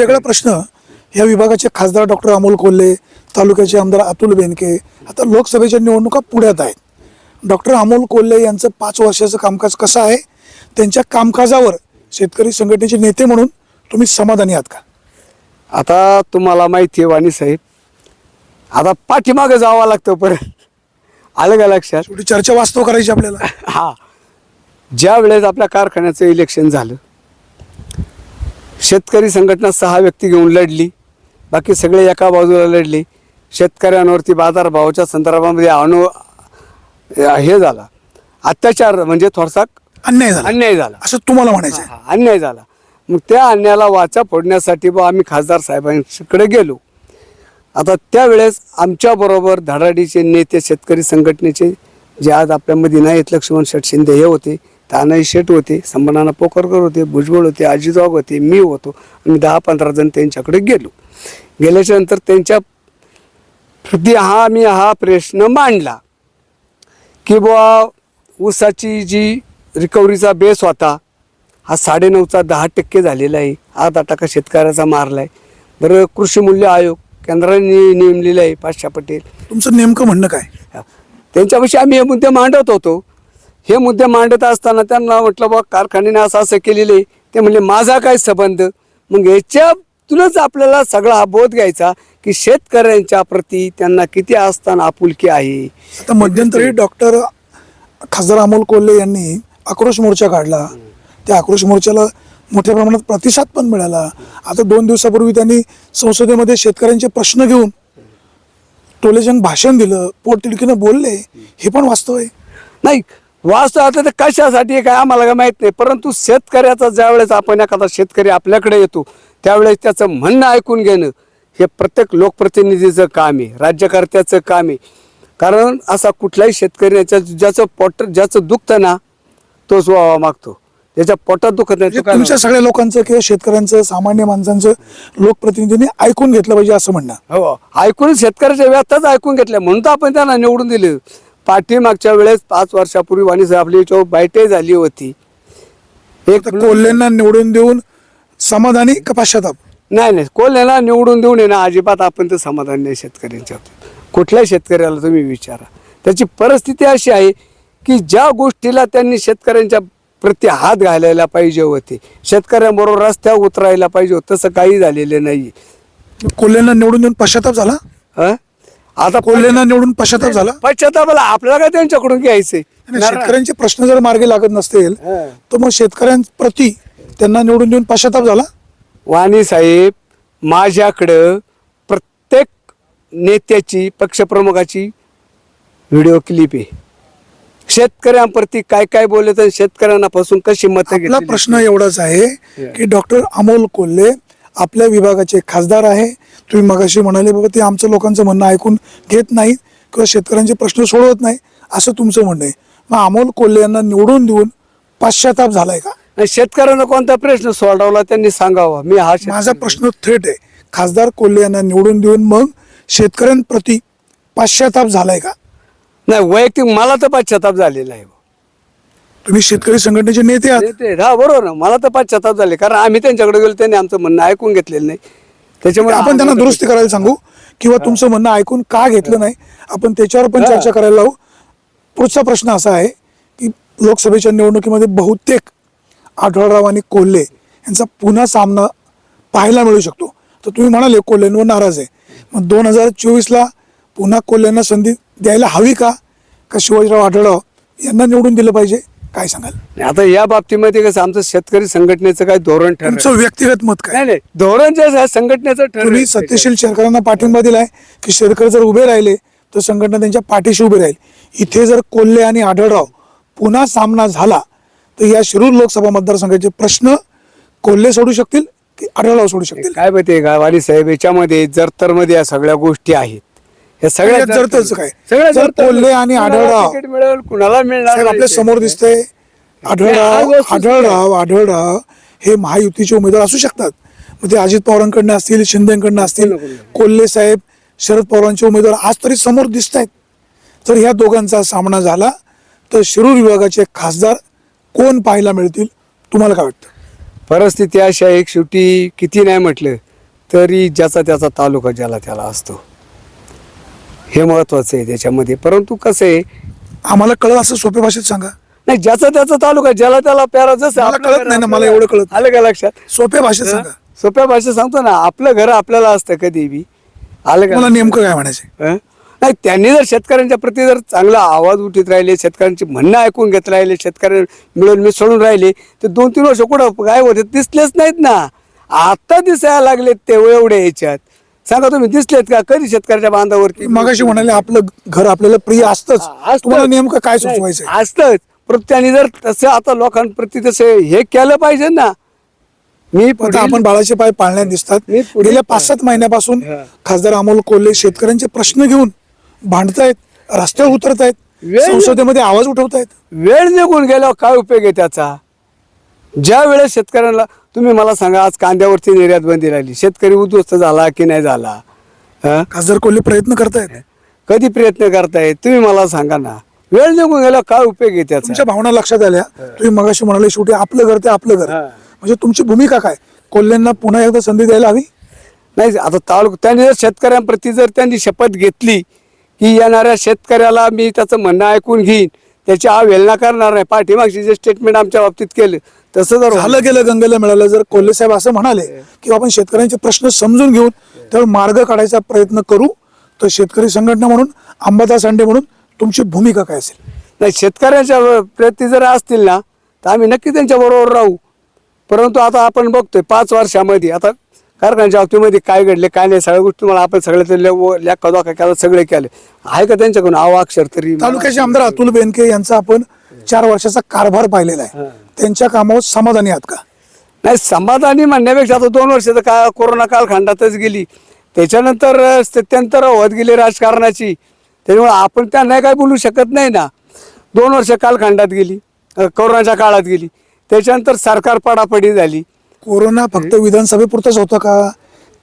वेगळा प्रश्न या विभागाचे खासदार डॉक्टर अमोल कोल्हे तालुक्याचे आमदार अतुल बेनके आता लोकसभेच्या निवडणुका पुढ्यात आहेत. डॉक्टर अमोल कोल्हे यांचं पाच वर्षाचं कामकाज कसं आहे? त्यांच्या कामकाजावर शेतकरी संघटनेचे नेते म्हणून तुम्ही समाधानी आहात का? आता तुम्हाला माहिती आहे वाणी साहेब आता पाठीमागं जावं लागतं परत. आलं का लक्षात? शेवटी चर्चा वास्तव करायची आपल्याला. हा. ज्या वेळेस आपल्या कारखान्याचं इलेक्शन झालं शेतकरी संघटना सहा व्यक्ती घेऊन लढली. बाकी सगळे एका बाजूला लढले. शेतकऱ्यांवरती बाजारभावाच्या संदर्भामध्ये अनु हे झाला. अत्याचार म्हणजे थोडासा अन्याय झाला. अन्याय झाला. असं तुम्हाला म्हणायचं आहे. अन्याय झाला. मग त्या अन्यायाला वाचा फोडण्यासाठी बा आम्ही खासदार साहेबांकडे गेलो. आता त्यावेळेस आमच्याबरोबर धडाडीचे नेते शेतकरी संघटनेचे जे आज आपल्यामध्ये नाहीत लक्ष्मण शेठ शिंदे हे होते. तानाई शेठ होते संबनाना पोकरकर होते भुजबळ होते आजीजॉग होते मी होतो आम्ही दहा पंधरा जण त्यांच्याकडे गेलो. गेल्याच्यानंतर त्यांच्या प्रति हा मी हा प्रश्न मांडला की बुवा ऊसाची जी रिकव्हरीचा बेस होता हा साडेनऊचा दहा टक्के झालेला आहे. अर्धा टक्का शेतकऱ्याचा मारला आहे बरं कृषी मूल्य आयोग केंद्राने नेमलेला आहे पाशा पटेल. तुमचं नेमकं म्हणणं काय? त्यांच्यापाशी आम्ही हे मुद्दे मांडत होतो. हे मुद्दे मांडत असताना त्यांना म्हटलं बा कारखान्याने असं असं केलेलं आहे. ते म्हणले माझा काय संबंध? मग याच्यातूनच आपल्याला सगळा हा बोध घ्यायचा की शेतकऱ्यांच्या प्रती त्यांना किती असताना आपुलकी आहे. आता मध्यंतरी डॉक्टर खासदार अमोल कोल्हे यांनी आक्रोश मोर्चा काढला. त्या आक्रोश मोर्चाला मोठ्या प्रमाणात प्रतिसाद पण मिळाला. आता दोन दिवसापूर्वी त्यांनी संसदेमध्ये शेतकऱ्यांचे प्रश्न घेऊन टोलेजंग भाषण दिलं पोटतिडकीनं बोलले. हे पण वास्तव आहे. नाही वास्तव आता ते कशासाठी काय आम्हाला काय माहीत नाही. परंतु शेतकऱ्याचा ज्यावेळेस आपण एखादा शेतकरी आपल्याकडे येतो त्यावेळेस त्याचं म्हणणं ऐकून घेणं हे प्रत्येक लोकप्रतिनिधीचं काम आहे राज्यकर्त्याचं काम आहे. कारण असा कुठलाही शेतकरी ज्याचं पोट ज्याचं दुखतं ना तोच व्हावा मागतो. त्याच्या पोटात दुखत नाही तुमच्या सगळ्या लोकांचं किंवा शेतकऱ्यांचं सामान्य माणसांचं लोकप्रतिनिधींनी ऐकून घेतलं पाहिजे असं म्हणणं. हो ऐकून शेतकऱ्याच्या व्यथाच ऐकून घेतल्या म्हणून तर आपण त्यांना निवडून दिले. पाठीमागच्या वेळेस पाच वर्षापूर्वी वाणी आपली याच्यावर बायटे झाली होती. एक कोल्हेंना निवडून देऊन समाधानी का पश्चाताप? नाही नाही. कोल्ह्याला निवडून देऊन ना अजिबात आपण तर समाधान नाही शेतकऱ्यांच्या. कुठल्याही शेतकऱ्याला तुम्ही विचारा. त्याची परिस्थिती अशी आहे की ज्या गोष्टीला त्यांनी शेतकऱ्यांच्या प्रति हात घालायला पाहिजे होते शेतकऱ्यांबरोबर रस्त्यावर उतरायला पाहिजे होतं तसं काही झालेलं नाही कोल्हेंना निवडून देऊन पश्चाताप झाला? हं? आता कोल्हेंना निवडून पश्चाताप झाला? पश्चातापाला आपल्याला काय त्यांच्याकडून घ्यायचंय? नाही, शेतकऱ्यांचे प्रश्न जर मार्गी लागत नसतील. तर मग शेतकऱ्यांप्रती त्यांना निवडून देऊन पश्चाताप झाला? वाणी साहेब माझ्याकडं प्रत्येक नेत्याची पक्षप्रमुखाची व्हिडिओ क्लिप आहे. शेतकऱ्यांप्रती काय काय बोलत आणि शेतकऱ्यांना पासून कशी मतं आपला प्रश्न एवढाच आहे की डॉक्टर अमोल कोल्हे आपल्या विभागाचे खासदार आहे. तुम्ही मगाशी म्हणाले बाबा ते आमचं लोकांचं म्हणणं ऐकून घेत नाहीत किंवा शेतकऱ्यांचे प्रश्न सोडवत नाही असं तुमचं म्हणणं आहे. मग अमोल कोल्हे यांना निवडून देऊन पाश्चाताप झालाय का? शेतकऱ्यांना कोणता प्रश्न सोडवला त्यांनी सांगावा. मी हा माझा प्रश्न थेट आहे. खासदार कोल्हे यांना निवडून देऊन मग शेतकऱ्यांप्रती पाश्चाताप झालाय का? नाही वैयक्तिक मला तर पश्चाताप झालेला आहे. तुम्ही शेतकरी संघटनेचे नेते आहात. हा बरोबर ना मला तर पश्चाताप झाले. कारण आम्ही त्यांच्याकडे गेलो त्यांनी आमचं म्हणणं ऐकून घेतलेलं नाही. त्याच्यामुळे आपण त्यांना दुरुस्ती करायला सांगू किंवा तुमचं म्हणणं ऐकून का घेतलं नाही आपण त्याच्यावर पण चर्चा करायला लावू. पुढचा प्रश्न असा आहे की लोकसभेच्या निवडणुकीमध्ये बहुतेक आढळराव आणि कोल्हे यांचा पुन्हा सामना पाहायला मिळू शकतो. तर तुम्ही म्हणाले कोल्हेंवर नाराज आहे. मग दोन हजार चोवीसला पुन्हा कोल्ह्यांना संधी द्यायला हवी का? का शिवाजीराव आढळराव यांना निवडून दिलं पाहिजे? काय सांगाल? आता या बाबतीमध्ये कसं आमचं शेतकरी संघटनेचं काय धोरण ठरलं तुमचं व्यक्तिगत मत काय? नाही नाही धोरण जे आहे संघटनेचं तुम्ही ठरलं सत्यशील शेतकऱ्यांना पाठिंबा दिलाय की शेतकरी जर उभे राहिले तर संघटना त्यांच्या पाठीशी उभी राहील. इथे जर कोल्हे आणि आढळराव पुन्हा सामना झाला तर या शिरूर लोकसभा मतदारसंघाचे प्रश्न कोल्हे सोडू शकतील की आढळराव सोडू शकतील? काय माहितीये का वाणी साहेब याच्यामध्ये जरतरमध्ये या सगळ्या गोष्टी आहेत. या सगळ्या याच्यात जरतरचं काय? सगळ्या जर कोल्हे आणि कुणाला आढळराव- तिकीट मिळेल कुणाला मिळणार साहेब आपल्या. समोर दिसतंय. आज आढळराव वस्तुस्थिती आढळराव आढळराव हे महायुतीचे उमेदवार असू शकतात. मग ते अजित पवारांकडनं असतील शिंदेकडनं असतील. कोल्हे साहेब. शरद पवारांचे उमेदवार आज तरी समोर दिसत आहेत तर ह्या दोघांचा सामना झाला तर शिरूर विभागाचे खासदार कोण पाहायला मिळतील? तुम्हाला काय वाटतं? परिस्थिती अशा एक शेवटी किती नाही म्हटलं तरी ज्याचा त्याचा तालुका ज्याला त्याला असतो. हे महत्वाचं आहे त्याच्यामध्ये. परंतु कसं आहे आम्हाला कळत असं सोप्या भाषेत सांगा. नाही ज्याचा त्याचा तालुका ज्याला त्याला प्यारा जसं मला आपलं कळत घर नाही ना, मला आपल्याला- एवढं कळत. आलं का लक्षात? सोप्या भाषेत सांगा. सोप्या भाषेत सांगतो ना आपलं घर आपल्याला असतं कधी बी. आलं का? मला नेमकं काय म्हणायचं हं? नाही त्यांनी जर शेतकऱ्यांच्या प्रती जर चांगला आवाज उठीत राहिले शेतकऱ्यांची म्हणणं ऐकून घेत राहिले शेतकरी मिळून मिसळून राहिले ते दोन तीन वर्ष कुठं काय होते दिसलेच नाहीत ना. आता दिसायला लागलेत ते एवढे याच्यात. सांगा तुम्ही दिसलेत का? कधी शेतकऱ्याच्या बांधावरती? मगाशी म्हणाले आपलं घर आपल्याला प्रिय असतंच. असतंच. तुम्हाला नेमकं काय सुचवायचं असतंच. पण त्यांनी जर तसं आता लोकांप्रती तसे हे केलं पाहिजे ना मी पुढील- आपण बाळाचे पाय पाळण्यात दिसतात. मी गेल्या पाच सात महिन्यापासून हा. खासदार अमोल कोल्हे शेतकऱ्यांचे प्रश्न घेऊन भांडतायत रस्त्यावर उतरतायत वेळ- संसदेमध्ये आवाज उठवतायत. वेळ निघून गेल्यावर काय उपयोग आहे त्याचा? ज्या वेळेस शेतकऱ्यांना तुम्ही मला सांगा आज कांद्यावरती निर्यात बंदी राहिली. शेतकरी उद्ध्वस्त झाला की नाही झाला? हं? खासदार कोल्हे प्रयत्न करतायत. कधी प्रयत्न करताय तुम्ही मला सांगा ना. वेळ निघून गेल्यावर काय उपयोग आहे त्याचा? तुमच्या भावना लक्षात आल्या. तुम्ही मगाशी म्हणाले शेवटी आपलं घर ते आपलं घर. हा. म्हणजे तुमची भूमिका काय? कोल्हेंना पुन्हा एकदा संधी द्यायला हवी? नाही आता तालुका त्यांनी जर शेतकऱ्यांप्रती जर त्यांनी शपथ घेतली की येणाऱ्या शेतकऱ्याला मी त्याचं म्हणणं ऐकून घेईन त्याची अवहेलना करणार नाही. पाठीमागची जे स्टेटमेंट आमच्या बाबतीत केलं तसं जर झालं गेलं गंगेला मिळालं जर कोल्हे साहेब असं म्हणाले की आपण शेतकऱ्यांचे प्रश्न समजून घेऊन त्यावर मार्ग काढायचा प्रयत्न करू तर शेतकरी संघटना म्हणून अंबादास अंडे म्हणून तुमची भूमिका काय असेल? नाही शेतकऱ्याच्या प्रती जर असतील ना तर आम्ही नक्की त्यांच्या बरोबर राहू. परंतु आता आपण बघतोय पाच वर्षामध्ये आता कारखान्याच्या बाबतीमध्ये काय घडले काय नाही सगळ्या गोष्टी मला आपण सगळ्या लेखा दोखा केला सगळे केले. आहे का त्यांच्याकडून? अक्षर तरी तालुक्याचे आमदार अतुल बेनके यांचा आपण चार वर्षाचा कारभार पाहिलेला आहे. त्यांच्या कामावर समाधानी आहात का? नाही समाधानी म्हणण्यापेक्षा आता दोन वर्ष तर का कोरोना कालखंडातच गेली. त्याच्यानंतर स्थित्यंतर होत गेली राजकारणाची. त्याच्यामुळे आपण त्यांना काय बोलू शकत नाही ना. दोन वर्ष कालखंडात गेली कोरोनाच्या काळात गेली. त्याच्यानंतर सरकार पडापडी झाली. कोरोना फक्त विधानसभेपुरताच होता का?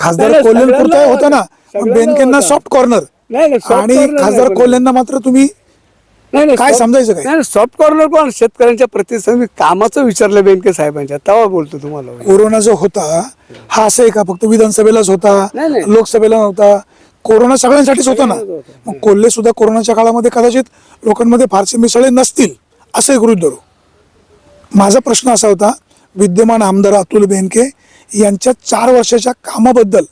खासदार कोल्हेपुरता होता ना. बेनकेंना. सॉफ्ट कॉर्नर आणि खासदार कोल्हेंना मात्र तुम्ही नाही काय समजायचं काय? नाही सॉफ्ट कॉर्नर कोण शेतकऱ्यांच्या प्रति मी कामाचं विचारलं बेनके साहेबांच्या तेव्हा बोलतो तुम्हाला. कोरोना जो होता हा असं आहे का फक्त विधानसभेलाच होता. लोकसभेला नव्हता. कोरोना सगळ्यांसाठीच होता ना? मग कोल्हे सुद्धा कोरोनाच्या काळामध्ये कदाचित लोकांमध्ये फारसे मिसळे नसतील असं एक गृहीत धरू. माझा प्रश्न असा होता विद्यमान आमदार अतुल बेनके यांच्या चार वर्षाच्या कामाबद्दल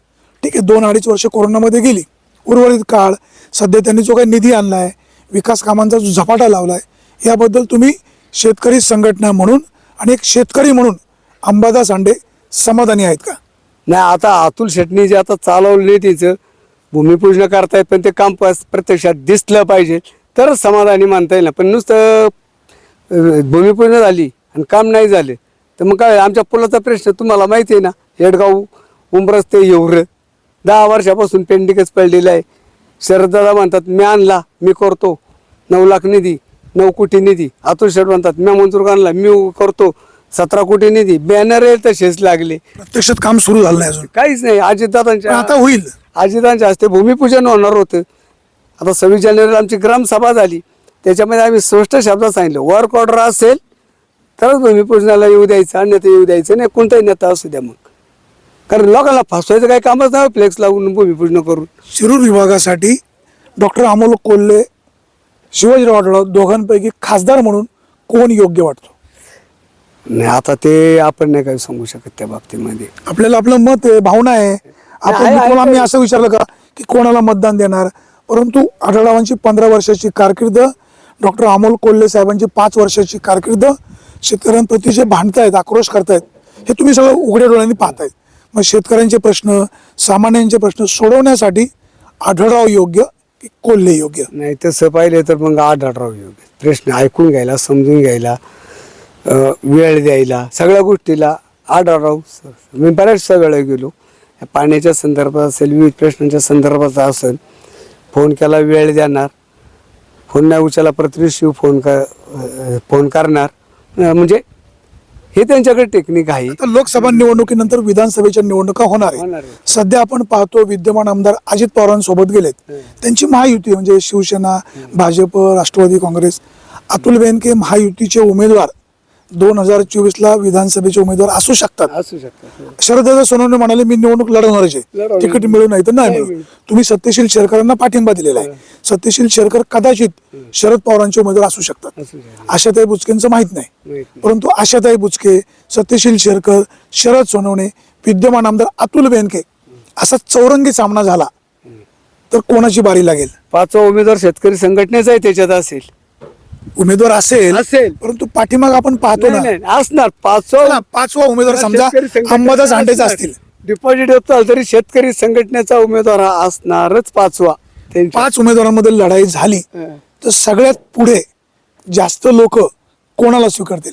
ठीक आहे दोन अडीच वर्ष कोरोनामध्ये गेली. उर्वरित काळ सध्या त्यांनी जो काही निधी आणलाय विकास कामांचा जो झपाटा लावला आहे याबद्दल तुम्ही शेतकरी संघटना म्हणून आणि एक शेतकरी म्हणून अंबादास आंडे समाधानी आहेत का? नाही आता अतुल शेटणी जे आता चालवले तिचं भूमिपूजन करतायत पण ते काम प- प्रत्यक्षात दिसलं पाहिजे. तरच समाधानी मानता येईल ना. पण नुसतं भूमिपूजन झाली आणि काम नाही झाले तर मग काय? आमच्या पुलाचा प्रश्न तुम्हाला माहिती आहे ना? येडगाव उंबरस ते येऊर दहा वर्षापासून पेंडिंगच पडलेलं आहे. शरददादा म्हणतात मी आणला मी करतो. नऊ लाख निधी नऊ कोटी निधी. अतुल शेठ म्हणतात मी मंजूर आणला मी करतो. सतरा कोटी निधी. बॅनर तसेच लागले. प्रत्यक्षात काम सुरू झालं नाही अजून. काहीच नाही. अजितदादांच्या आता होईल. अजितांच्या हस्ते भूमिपूजन होणार होतं. आता सव्वीस जानेवारीला आमची ग्रामसभा झाली. त्याच्यामध्ये आम्ही स्पष्ट शब्दात सांगितलं वर्क ऑर्डर असेल तरच भूमिपूजनाला येऊ द्यायचं अन्यथा येऊ द्यायचं नाही. कोणताही नेता असू द्या मग कारण लोकांना फसवायचं काही कामच नाही फ्लेक्स लावून भूमिपूजन करून. शिरूर विभागासाठी डॉक्टर अमोल कोल्हे शिवाजीराव आढळराव दोघांपैकी खासदार म्हणून कोण योग्य वाटतो? नाही आता ते आपण नाही काही सांगू शकत त्या बाबतीमध्ये. आपल्याला आपलं मत आहे भावना आहे. आपण. मी असं विचारलं का की कोणाला मतदान देणार? परंतु आढळरावांची पंधरा वर्षाची कारकीर्द डॉक्टर अमोल कोल्हे साहेबांची पाच वर्षाची कारकीर्द शेतकऱ्यांप्रती जे भांडतायत आक्रोश करतायत हे तुम्ही सगळं उघड्या डोळ्यांनी पाहतायत. मग शेतकऱ्यांचे प्रश्न सामान्यांचे प्रश्न सोडवण्यासाठी आढळराव योग्य की कोल्हे योग्य? नाही तसं पाहिलं तर मग आढळराव योग्य. प्रश्न ऐकून घ्यायला समजून घ्यायला वेळ द्यायला सगळ्या गोष्टीला आढळराव मी बऱ्याचशा वेळा गेलो. पाण्याच्या संदर्भात असेल विविध प्रश्नांच्या संदर्भात असेल फोन केला वेळ देणार. फोन नाही उचला प्रतिनिधी फोन कर फोन करणार. म्हणजे हे त्यांच्याकडे टेक्निक आहे. आता लोकसभा निवडणुकीनंतर विधानसभेच्या निवडणुका होणार होणार आहे. सध्या आपण पाहतो विद्यमान आमदार अजित पवारांसोबत गेलेत. त्यांची महायुती म्हणजे शिवसेना भाजप राष्ट्रवादी काँग्रेस. अतुल बेनके महायुतीचे उमेदवार. दोन हजार चोवीस ला विधानसभेचे उमेदवार असू शकतात. असू शकतात शरददादा सोनवणे म्हणाले मी निवडणूक लढवणारच आहे. लढवणार. तिकीट मिळू नाही तर नाही मिळू. तुम्ही सत्यशील शेरकरांना पाठिंबा दिलेला आहे. सत्यशील शेरकर कदाचित शरद पवारांचे उमेदवार असू शकतात. असू शकतात. आशाताई बुचकेंचं माहीत नाही. माहीत नाही. परंतु आशाताई बुचके सत्यशील शेरकर शरद सोनवणे विद्यमान आमदार अतुल बेनके असा चौरंगी सामना झाला. तर कोणाची बारी लागेल? पाचवा उमेदवार शेतकरी संघटनेचाही त्याच्यात असेल. उमेदवार असेल असेल. परंतु पाठीमाग आपण पाहतो ना. नाही असणार. पाचवा चला, पाचवा उमेदवार समजा अंबादास हांडेचा असतील. डिपॉझिट होत तरी शेतकरी संघटनेचा उमेदवार हा असणारच पाचवा. त्यांच्या पाच उमेदवारांमध्ये लढाई झाली हं. तर सगळ्यात पुढे जास्त लोक कोणाला स्वीकारतील?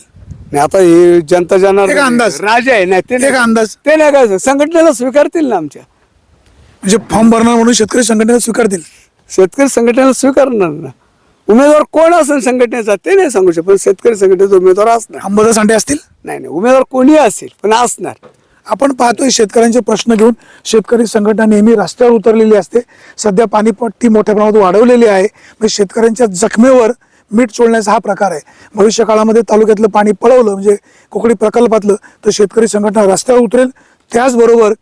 नाही, आता हे जनता जाणार एक अंदाज. राजा आहे नाही ते एक नाही. अंदाज. ते नाही काय संघटनेला स्वीकारतील ना आमच्या? म्हणजे फॉर्म भरणार म्हणून शेतकरी संघटना स्वीकारतील? शेतकरी संघटनेला स्वीकारणार ना. उमेदवार कोण असेल संघटनेचा ते नाही सांगू शकत पण शेतकरी संघटनेचा उमेदवार असणार. अंबादास हांडे असतील? नाही नाही उमेदवार कोणी असेल पण असणार. आपण पाहतोय शेतकऱ्यांचे प्रश्न घेऊन शेतकरी संघटना नेहमी रस्त्यावर उतरलेली असते. सध्या पाणीपट्टी मोठ्या प्रमाणात वाढवलेली आहे. म्हणजे शेतकऱ्यांच्या जखमेवर मीठ चोळण्याचा हा प्रकार आहे. भविष्य काळामध्ये तालुक्यातलं पाणी पळवलं म्हणजे कोकणी प्रकल्पातलं तर शेतकरी संघटना रस्त्यावर उतरेल. त्याचबरोबर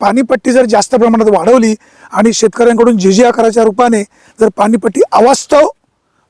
पाणीपट्टी जर जास्त प्रमाणात वाढवली आणि शेतकऱ्यांकडून जे जे आकाराच्या रूपाने जर पाणीपट्टी अवास्तव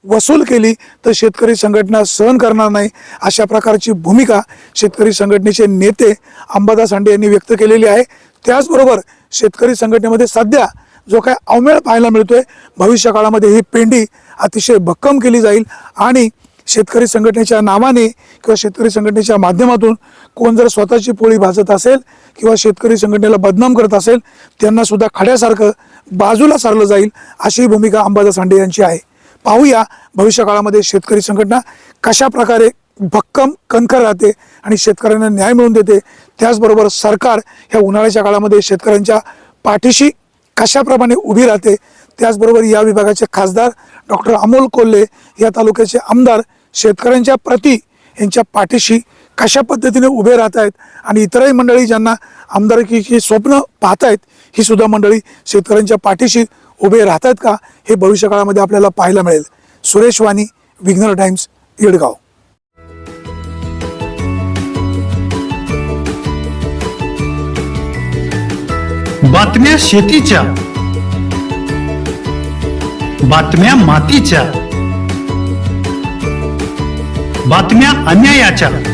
वसूल केली तर शेतकरी संघटना सहन करणार नाही अशा प्रकारची भूमिका शेतकरी संघटनेचे नेते अंबादास हांडे यांनी व्यक्त केलेली आहे. त्याचबरोबर शेतकरी संघटनेमध्ये सध्या जो काय अवमेळ पाहायला मिळतोय भविष्य काळामध्ये ही पेंडी अतिशय भक्कम केली जाईल आणि शेतकरी संघटनेच्या नावाने किंवा शेतकरी संघटनेच्या माध्यमातून कोण जर स्वतःची पोळी भाजत असेल किंवा शेतकरी संघटनेला बदनाम करत असेल त्यांना सुद्धा खड्यासारखं बाजूला सारलं जाईल अशी भूमिका अंबादास हांडे यांची आहे. पाहूया भविष्य काळामध्ये शेतकरी संघटना कशा प्रकारे भक्कम कणखर राहते आणि शेतकऱ्यांना न्याय मिळवून देते. त्याचबरोबर सरकार ह्या उन्हाळ्याच्या काळामध्ये शेतकऱ्यांच्या पाठीशी कशाप्रमाणे उभी राहते त्याचबरोबर या विभागाचे खासदार डॉक्टर अमोल कोल्हे या तालुक्याचे आमदार शेतकऱ्यांच्या प्रती यांच्या पाठीशी कशा पद्धतीने उभे राहत आहेत आणि इतरही मंडळी ज्यांना आमदारकीची स्वप्न पाहतायत ही सुद्धा मंडळी शेतकऱ्यांच्या पाठीशी उभे राहतात का हे भविष्य काळामध्ये आपल्याला पाहायला मिळेल. सुरेश वाणी विघ्नर टाइम्स येडगाव. बातम्या शेतीच्या. बातम्या मातीच्या. बातम्या अन्यायाच्या.